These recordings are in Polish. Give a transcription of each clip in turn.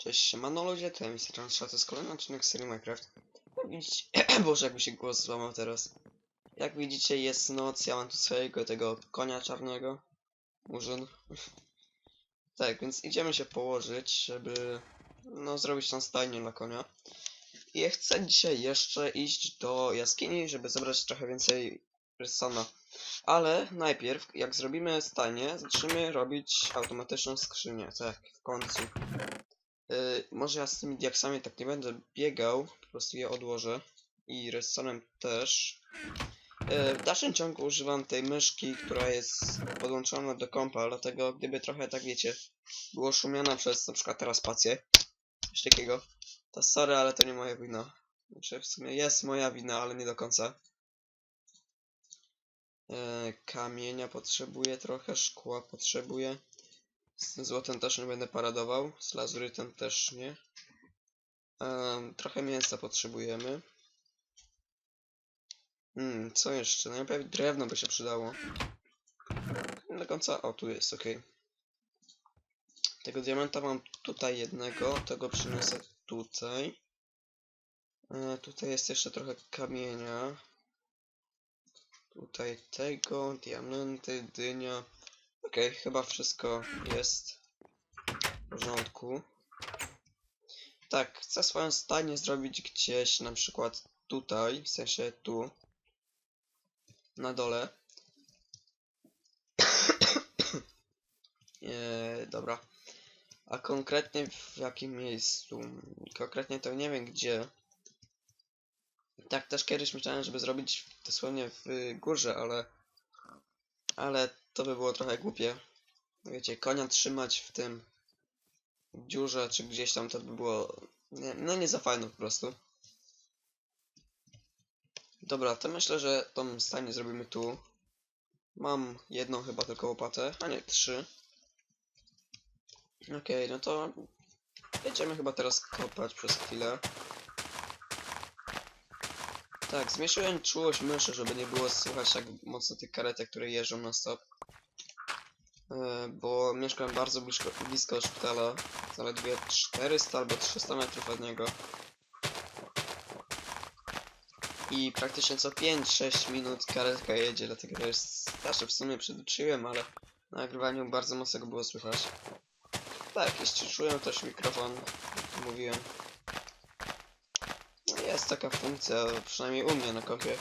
Cześć, siemano ludzie, to ja Mr. Transza, to jest kolejny odcinek serii Minecraft. Jak widzicie, boże jak mi się głos złamał teraz. Jak widzicie jest noc, ja mam tu swojego tego konia czarnego. Murzyn. tak, więc idziemy się położyć, żeby no zrobić tam stajnię dla konia. I chcę dzisiaj jeszcze iść do jaskini, żeby zebrać trochę więcej ryssana. Ale najpierw, jak zrobimy stajnię, zaczniemy robić automatyczną skrzynię, tak, w końcu. Y, może ja z tymi diaksami tak nie będę biegał, po prostu je odłożę. I redstone'em też. Y, w dalszym ciągu używam tej myszki, która jest podłączona do kompa, dlatego gdyby trochę, tak wiecie, było szumiona przez na przykład teraz spację, coś takiego, to sorry, ale to nie moja wina. Znaczy w sumie jest moja wina, ale nie do końca. Y, kamienia potrzebuję trochę, szkła potrzebuję. Z tym złotem też nie będę paradował, z lazurytem też nie. Em, trochę mięsa potrzebujemy. Hmm, co jeszcze? Najpierw drewno by się przydało. Nie do końca. O, tu jest, ok. Tego diamenta mam tutaj jednego, tego przyniosę tutaj. E, tutaj jest jeszcze trochę kamienia. Tutaj tego, diamenty, dynia. Okej, chyba wszystko jest w porządku. Tak, chcę swoją stajnię zrobić gdzieś, na przykład tutaj, w sensie tu, na dole. Eee, dobra. A konkretnie w jakim miejscu? Konkretnie to nie wiem gdzie. Tak, też kiedyś myślałem, żeby zrobić dosłownie w górze, ale... Ale to by było trochę głupie. Wiecie, konia trzymać w tym dziurze, czy gdzieś tam, to by było... Nie, no nie za fajno po prostu. Dobra, to myślę, że tą stajnię zrobimy tu. Mam jedną chyba tylko łopatę, a nie, trzy. Okej, no to będziemy chyba teraz kopać przez chwilę. Tak, zmniejszyłem czułość myszy, żeby nie było słychać tak mocno tych karetek, które jeżdżą na stop. E, bo mieszkam bardzo blisko, blisko szpitala, zaledwie 400 albo 300 metrów od niego. I praktycznie co 5-6 minut karetka jedzie, dlatego to jest... Znaczy w sumie przyduczyłem, ale na nagrywaniu bardzo mocno go było słychać. Tak, jeśli czuję też mikrofon, mówiłem. Jest taka funkcja, przynajmniej u mnie na kompie,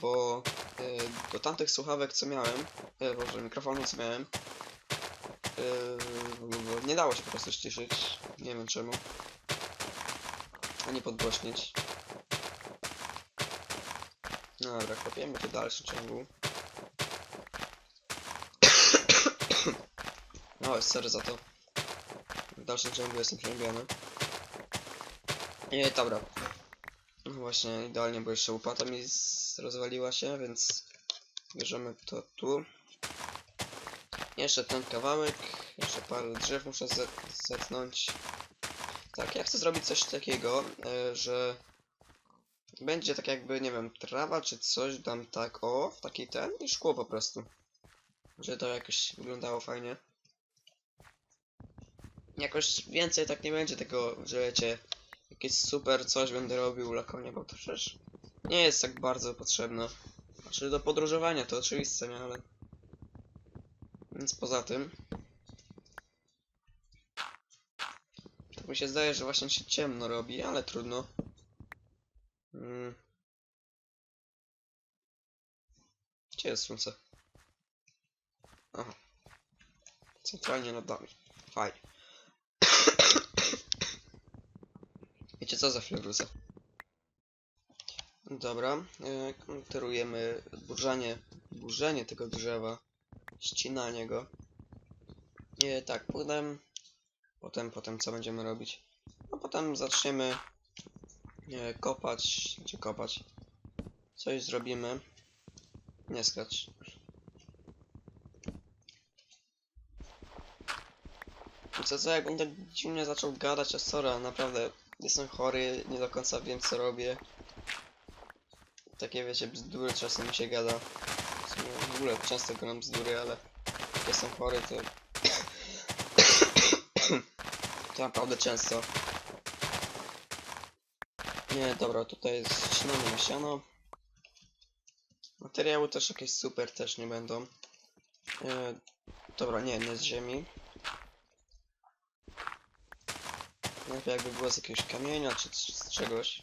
bo e, do tamtych słuchawek co miałem, e, boże, mikrofonu co miałem, e, nie dało się po prostu ściszyć, nie wiem czemu, ani podgłośnić. No dobra, kopiemy to w dalszym ciągu. No, sorry za to. W dalszym ciągu jestem przeziębiony. Nie, dobra. Właśnie, idealnie, bo jeszcze łopata mi rozwaliła się, więc bierzemy to tu. Jeszcze ten kawałek, jeszcze parę drzew muszę ze zetnąć. Tak, ja chcę zrobić coś takiego, e, że będzie tak jakby, nie wiem, trawa czy coś, dam tak, o, w taki ten i szkło po prostu. Że to jakoś wyglądało fajnie. Jakoś więcej tak nie będzie tego, że wiecie, jakieś super coś będę robił dla konia, bo to przecież nie jest tak bardzo potrzebne. Znaczy do podróżowania to oczywiste, nie, ale... Więc poza tym... Tak mi się zdaje, że właśnie się ciemno robi, ale trudno. Mm. Gdzie jest słońce? Aha. Centralnie nad nami. Fajnie. Wiecie co, za chwilę. Dobra, e, kontynuujemy burzanie, burzenie tego drzewa, ścinanie go. E, tak, potem, potem, potem co będziemy robić? No potem zaczniemy e, kopać, czy kopać. Coś zrobimy. Nie skacz. I co, co, jak będę dziwnie zaczął gadać, a sorry, naprawdę jestem chory, nie do końca wiem co robię. Takie wiecie, bzdury czasem mi się gada. W ogóle często gadam bzdury, ale jak jestem chory to... To naprawdę często. Nie, dobra, tutaj na siano. Materiały też jakieś super też nie będą. E, dobra, nie, nie z ziemi. Najpierw jakby było z jakiegoś kamienia czy z, czegoś.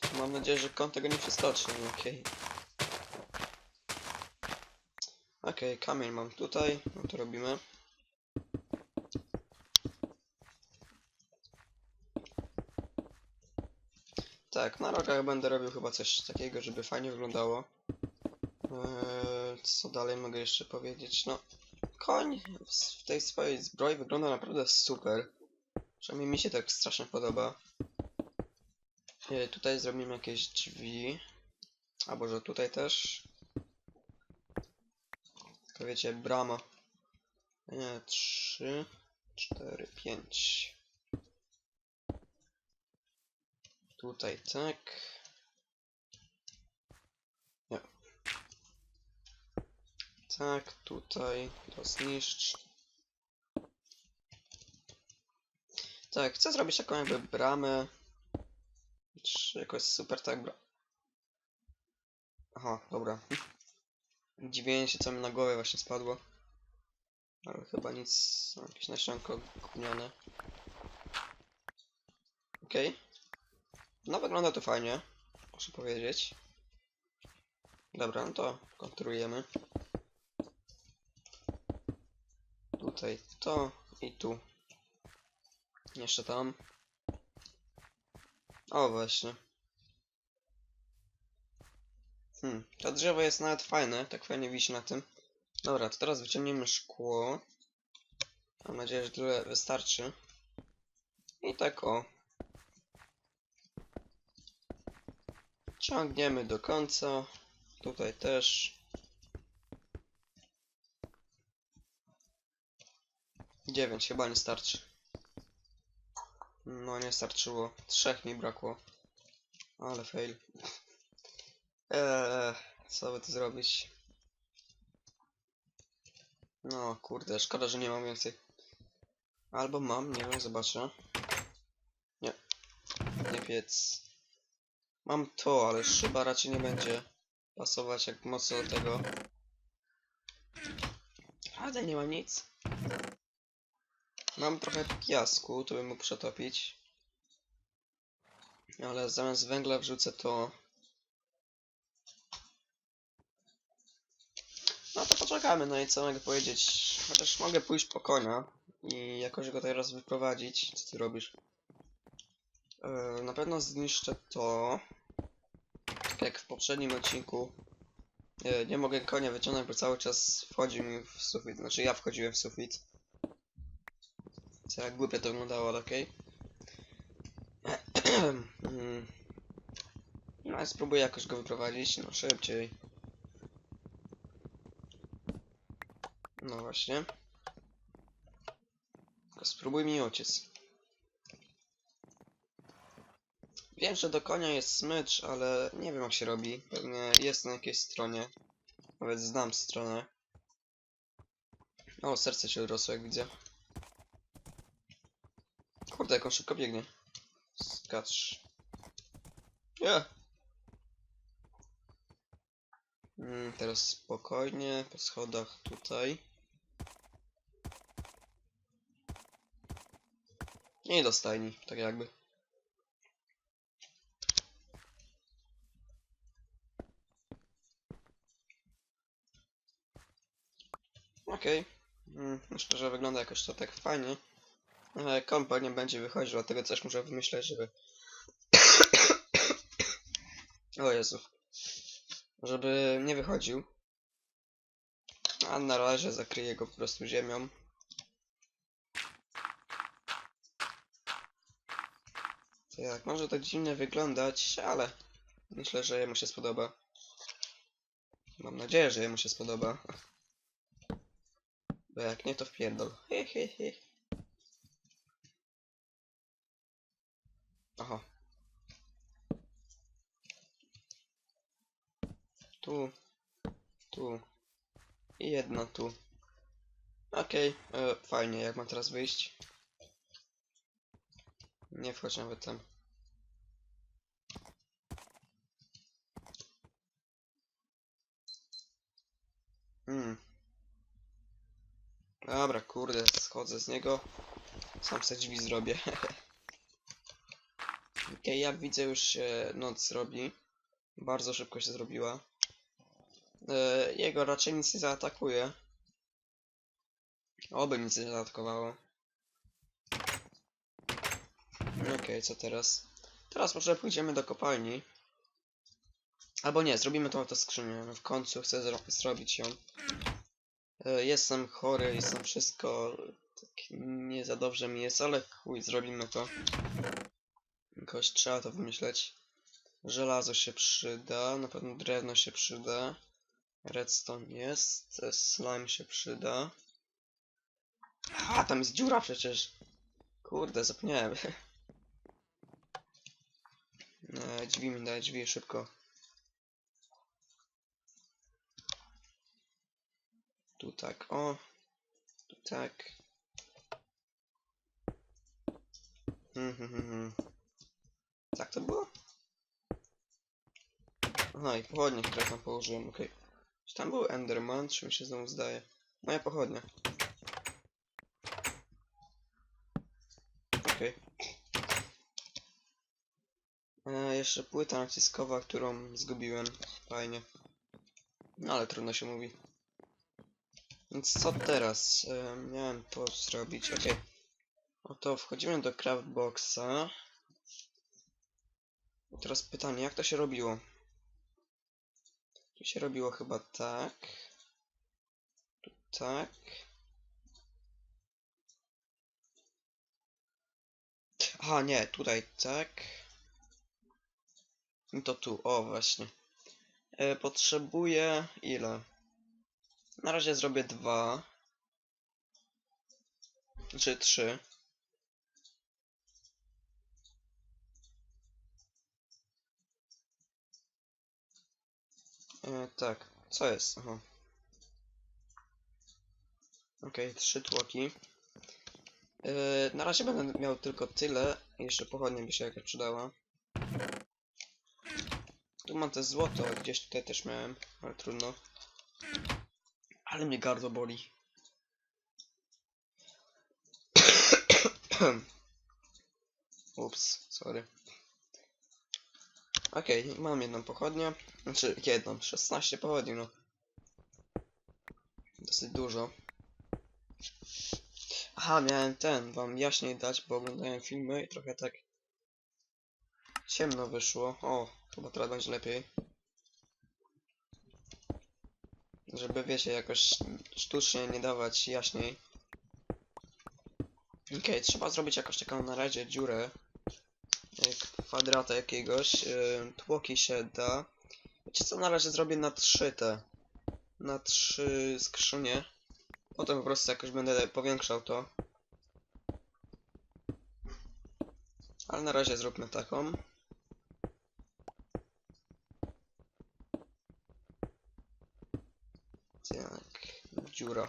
Tylko mam nadzieję, że kąt tego nie przeskoczy. no Okej. Okej, kamień mam tutaj, no to robimy. Tak, na rogach będę robił chyba coś takiego, żeby fajnie wyglądało. Eee, co dalej mogę jeszcze powiedzieć? No, koń w, tej swojej zbroi wygląda naprawdę super. Przynajmniej mi się tak strasznie podoba. Eee, tutaj zrobimy jakieś drzwi. Albo że tutaj też. Tylko wiecie, brama. Nie, trzy, cztery, pięć. Tutaj tak. Nie. Tak, tutaj to zniszcz. Tak, chcę zrobić taką jakby bramę. Czy jakoś super tak bra... Aha, dobra. Dziwię się co mi na głowę właśnie spadło. Ale chyba nic, jakieś nasionko gówniane. Okej. No wygląda to fajnie, muszę powiedzieć. Dobra, no to konturujemy. Tutaj to i tu. Jeszcze tam. O właśnie. Hmm, to drzewo jest nawet fajne, tak fajnie wisi na tym. Dobra, to teraz wyciągniemy szkło. Mam nadzieję, że tyle wystarczy. I tak o. Ciągniemy do końca. Tutaj też. Dziewięć chyba nie starczy. No nie starczyło. Trzech mi brakło. Ale fail. Eee, co by tu zrobić? No kurde, szkoda, że nie mam więcej. Albo mam, nie wiem, zobaczę. Nie. Nie piec. Mam to, ale szyba raczej nie będzie pasować jak mocno do tego. Ale nie mam nic. Mam trochę piasku, to bym mógł przetopić. Ale zamiast węgla wrzucę to. No to poczekamy, no i co mogę powiedzieć. Chociaż mogę pójść po konia i jakoś go teraz wyprowadzić. Co ty robisz? Yy, na pewno zniszczę to. Tak jak w poprzednim odcinku. Nie, nie mogę konia wyciągnąć, bo cały czas wchodzi mi w sufit. Znaczy ja wchodziłem w sufit. Co jak głupie to wyglądało, ale okej. Mm. no ale spróbuję jakoś go wyprowadzić, no szybciej. No właśnie. Tylko spróbuj mi uciec. Wiem, że do konia jest smycz, ale nie wiem jak się robi. Pewnie jest na jakiejś stronie. Nawet znam stronę. O, serce się urosło jak widzę. Kurde, jak on szybko biegnie. Skacz. Nie! Mm, teraz spokojnie, po schodach tutaj. I do stajni, tak jakby. Okej. Mm, myślę, że wygląda jakoś to tak fajnie. Ale kompa nie będzie wychodził, dlatego coś muszę wymyśleć, żeby... o Jezu. Żeby nie wychodził. A na razie zakryję go po prostu ziemią. Tak, może to dziwnie wyglądać, ale myślę, że jemu się spodoba. Mam nadzieję, że jemu się spodoba. Bo jak nie, to wpierdol. He, he, he. Aha. Tu. Tu. I jedno tu. Okej, e, fajnie, jak mam teraz wyjść? Nie wchodź nawet tam. Hmm. Dobra, kurde, schodzę z niego. Sam se drzwi zrobię. Okej, jak widzę już się noc robi. Bardzo szybko się zrobiła. E, jego raczej nic nie zaatakuje. Oby nic nie zaatakowało. Okej, co teraz? Teraz może pójdziemy do kopalni. Albo nie, zrobimy tą oto skrzynię. W końcu chcę zro zrobić ją. E, Jestem chory, jestem wszystko. Tak nie za dobrze mi jest, ale chuj, zrobimy to. Jakoś trzeba to wymyśleć. Żelazo się przyda, na pewno drewno się przyda. Redstone jest, e, slime się przyda. A, tam jest dziura przecież. Kurde, zapomniałem. E, drzwi mi daj, drzwi, szybko. Tu tak, o. Tu tak. Hmm, hmm, hmm, hmm. Tak to było? Aha, i pochodnie, które tam położyłem, okej. Czy tam był Enderman, czy mi się znowu zdaje? Moja pochodnia. Okej. E, jeszcze płyta naciskowa, którą zgubiłem. Fajnie. No ale trudno się mówi. Więc co teraz? E, miałem to zrobić, okej. Oto wchodzimy do craftboxa. Teraz pytanie, jak to się robiło? Tu się robiło chyba tak. Tu tak. Aha, nie, tutaj tak. I to tu, o właśnie. E, potrzebuję ile? Na razie zrobię dwa. Czy trzy. E, tak, co jest? Aha. Okej, trzy tłoki. E, na razie będę miał tylko tyle. Jeszcze pochodnia by się jakaś przydała. Tu mam te złoto, gdzieś tutaj też miałem, ale trudno. Ale mnie gardło boli. Ups, sorry. Okej, mam jedną pochodnię. Znaczy, jedną, 16 pochodni, no. Dosyć dużo. Aha, miałem ten, wam jaśniej dać, bo oglądałem filmy i trochę tak ciemno wyszło. O, chyba teraz będzie lepiej. Żeby, wiecie, jakoś sztucznie nie dawać jaśniej. Okej, trzeba zrobić jakoś taką na razie dziurę. Kwadrata jakiegoś. Yy, tłoki się da. Wiecie co, na razie zrobię na trzy te. Na trzy skrzynie. Potem po prostu jakoś będę powiększał to. Ale na razie zróbmy taką. Tak, dziura.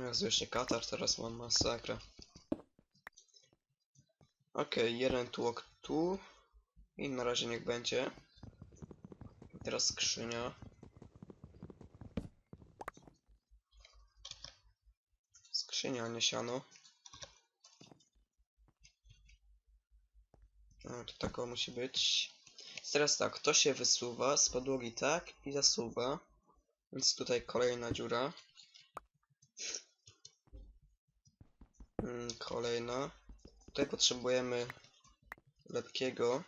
Jezu, katar, teraz mam masakra. Okej, jeden tłok tu. I na razie niech będzie. Teraz skrzynia. Skrzynia, nie siano. A, to tako musi być. Teraz tak, to się wysuwa z podłogi tak i zasuwa. Więc tutaj kolejna dziura. Mm, kolejna. Tutaj potrzebujemy lepkiego.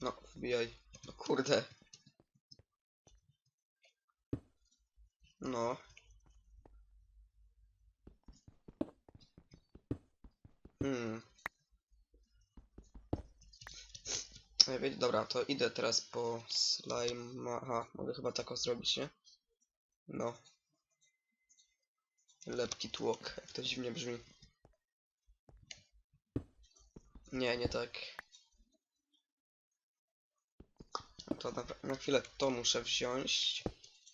No, wbijaj. No kurde. No. Hmm. Dobra, to idę teraz po slime. Aha, mogę chyba taką zrobić, nie? No. Lepki tłok, jak to dziwnie brzmi. Nie, nie tak. No To na, na chwilę to muszę wziąć.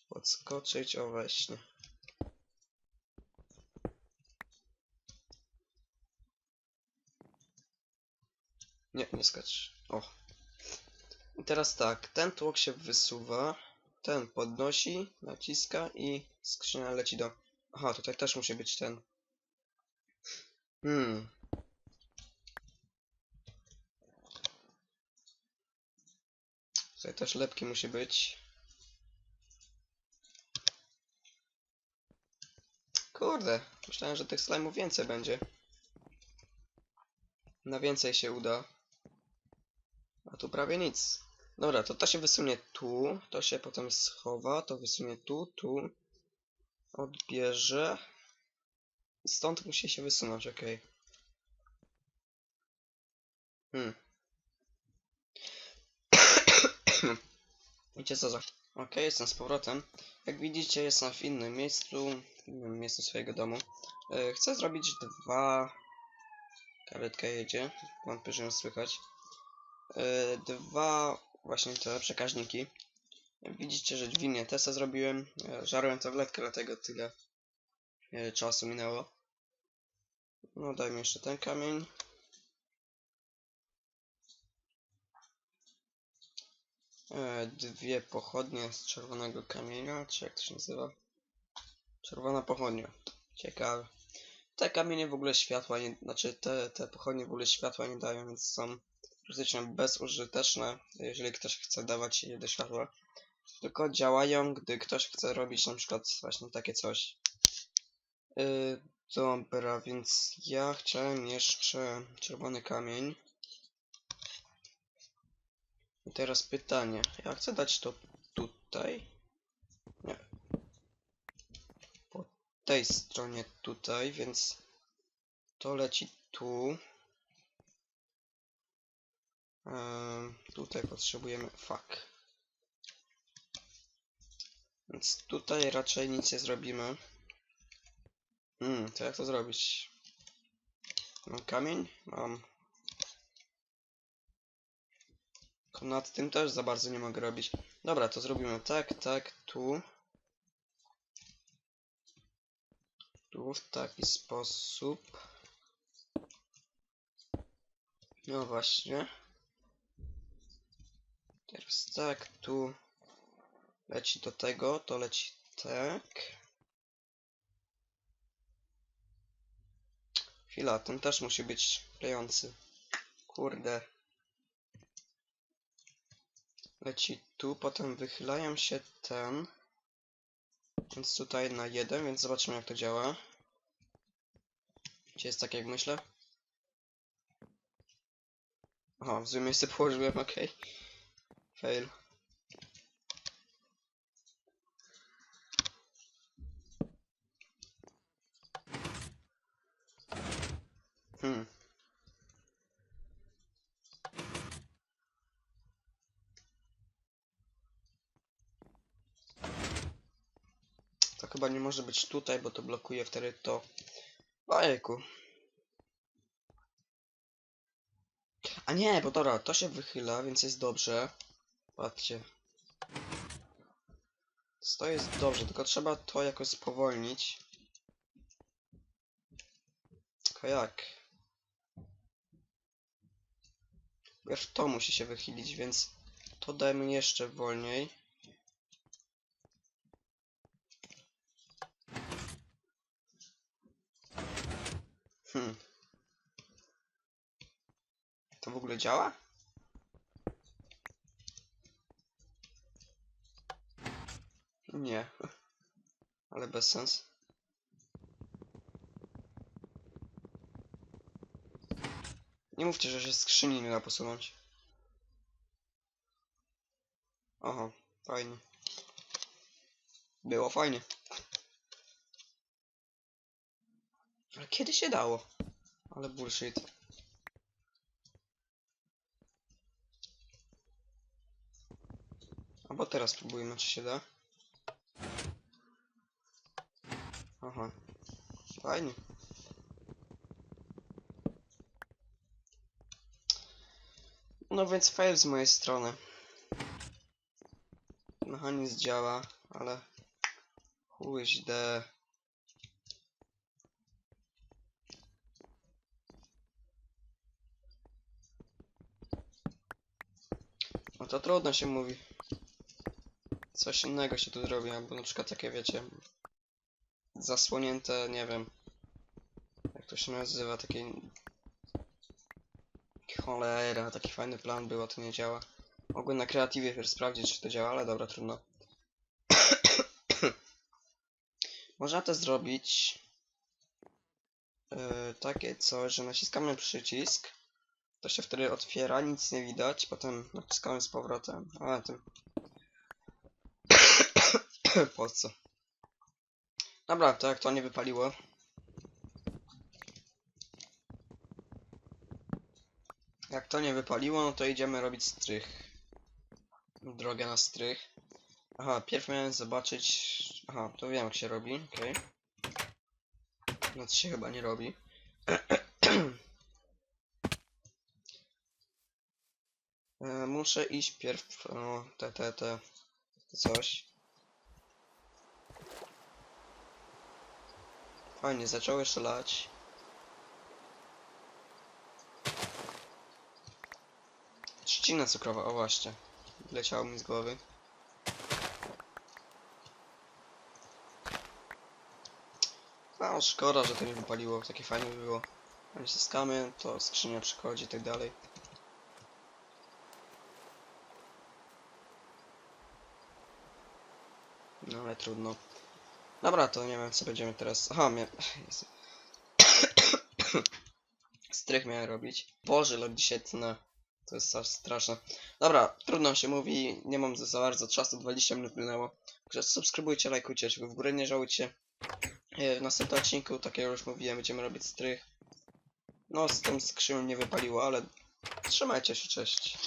Podskoczyć, o właśnie. Nie, nie skacz. O. I teraz tak, ten tłok się wysuwa, ten podnosi, naciska i skrzynia leci do... Aha, tutaj też musi być ten. Hmm. Tutaj też lepki musi być. Kurde, myślałem, że tych slime'ów więcej będzie. Na więcej się uda. A tu prawie nic. Dobra, to to się wysunie tu, to się potem schowa, to wysunie tu, tu. Odbierze. Stąd musi się wysunąć, okej. Hmm. Wiecie co za... Okej, jestem z powrotem. Jak widzicie, jestem w innym miejscu, w innym miejscu swojego domu. E, chcę zrobić dwa... Karetka jedzie, wątpię, że ją słychać. E, dwa właśnie te przekaźniki. Widzicie, że drzwi nie te se zrobiłem. E, żarłem tabletkę, dlatego tyle e, czasu minęło. No dajmy jeszcze ten kamień. E, dwie pochodnie z czerwonego kamienia, czy jak to się nazywa? Czerwona pochodnia. Ciekawe. Te kamienie w ogóle światła nie, znaczy te, te pochodnie w ogóle światła nie dają, więc są praktycznie bezużyteczne, jeżeli ktoś chce dawać je do światła. Tylko działają, gdy ktoś chce robić na przykład właśnie takie coś. Yy, dobra, więc ja chciałem jeszcze czerwony kamień. I teraz pytanie. Ja chcę dać to tutaj. Nie. Po tej stronie tutaj, więc to leci tu. Ehm, tutaj potrzebujemy. Fuck. Więc tutaj raczej nic nie zrobimy. Hmm, to jak to zrobić? Mam kamień? Mam. Tylko nad tym też za bardzo nie mogę robić. Dobra, to zrobimy tak, tak, tu. Tu w taki sposób. No właśnie. Teraz tak, tu leci do tego, to leci tak. Chwila, ten też musi być klejący. Kurde. Leci tu, potem wychylają się ten. Więc tutaj na jeden, więc zobaczymy jak to działa. Gdzie jest tak jak myślę? Aha, w złe miejsce położyłem, okej. Fail. Hmm. To chyba nie może być tutaj, bo to blokuje wtedy to. Ojejku. A nie, bo dobra, to się wychyla, więc jest dobrze. Patrzcie. To jest dobrze, tylko trzeba to jakoś spowolnić. Tylko jak? Pierw to musi się wychylić, więc to dajmy jeszcze wolniej. Hmm. To w ogóle działa? Nie. Ale bez sens. Nie mówcie, że się skrzyni nie da posunąć. Aha, fajnie. Było fajnie. Ale kiedy się dało? Ale bullshit. Albo teraz spróbujmy, czy się da. Aha. Fajnie. No więc fail z mojej strony. mechanizm działa, ale chuźde. No to trudno się mówi. Coś innego się tu zrobi, albo na przykład takie wiecie zasłonięte, nie wiem jak to się nazywa, taki cholera, taki fajny plan był, a to nie działa. Mogłem na kreatywie pierw sprawdzić, czy to działa, ale dobra, trudno. Można to zrobić yy, takie coś, że naciskamy przycisk, to się wtedy otwiera, nic nie widać, potem naciskamy z powrotem, a tym po co? Dobra, to jak to nie wypaliło. Jak to nie wypaliło, no to idziemy robić strych. Drogę na strych. Aha, pierw miałem zobaczyć... Aha, to wiem jak się robi, okej. No to się chyba nie robi. E, Muszę iść pierw... O, te, te, te... coś. Fajnie, zaczęły strzelać. Trzcina cukrowa, o właśnie. Leciało mi z głowy. No, szkoda, że to nie wypaliło. Takie fajne by było. Naciskamy, to skrzynia przychodzi i tak dalej. No ale trudno. Dobra, to nie wiem co będziemy teraz. Aha, mia... Jezu. Strych miałem robić. Boże, log dzisiaj tnę. To jest aż straszne. Dobra, trudno się mówi, nie mam za bardzo czasu, 20 minut minęło. Także subskrybujcie, lajkujcie, żeby w górę nie żałujcie. E, W następnym odcinku, tak jak już mówiłem, będziemy robić strych. No, z tą skrzynią nie wypaliło, ale trzymajcie się, cześć.